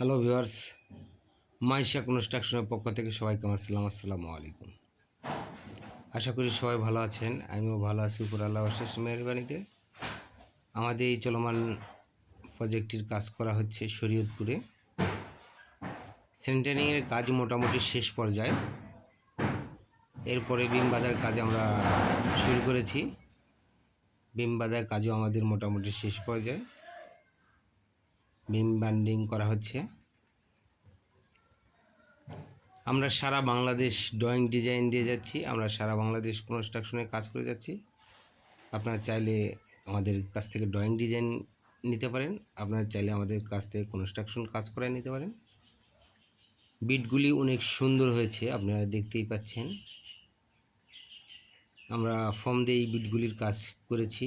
Hello viewers Maisha কনস্ট্রাকশনের পক্ষ থেকে সবাইকে আমার সালাম, আসসালামু আলাইকুম। আশা করি সবাই ভালো আছেন, আমিও ভালো আছি উপর আল্লাহ শেষ মেহরবানিতে। আমাদের এই চলমান প্রজেক্টটির কাজ করা হচ্ছে শরীয়তপুরে। সেন্টারিংয়ের কাজ মোটামুটি শেষ পর্যায়ে। এরপরে বিম বাজার কাজ আমরা শুরু করেছি। বিম বাজার কাজও আমাদের মোটামুটি শেষ পর্যায়ে। বিম বান্ডিং করা হচ্ছে। আমরা সারা বাংলাদেশ ড্রয়িং ডিজাইন দিয়ে যাচ্ছি, আমরা সারা বাংলাদেশ কনস্ট্রাকশনে কাজ করে যাচ্ছি। আপনারা চাইলে আমাদের কাছ থেকে ড্রয়িং ডিজাইন নিতে পারেন, আপনারা চাইলে আমাদের কাছ থেকে কনস্ট্রাকশন কাজ করায় নিতে পারেন। বিটগুলি অনেক সুন্দর হয়েছে, আপনারা দেখতেই পাচ্ছেন। আমরা ফর্ম দিয়ে এই বিটগুলির কাজ করেছি।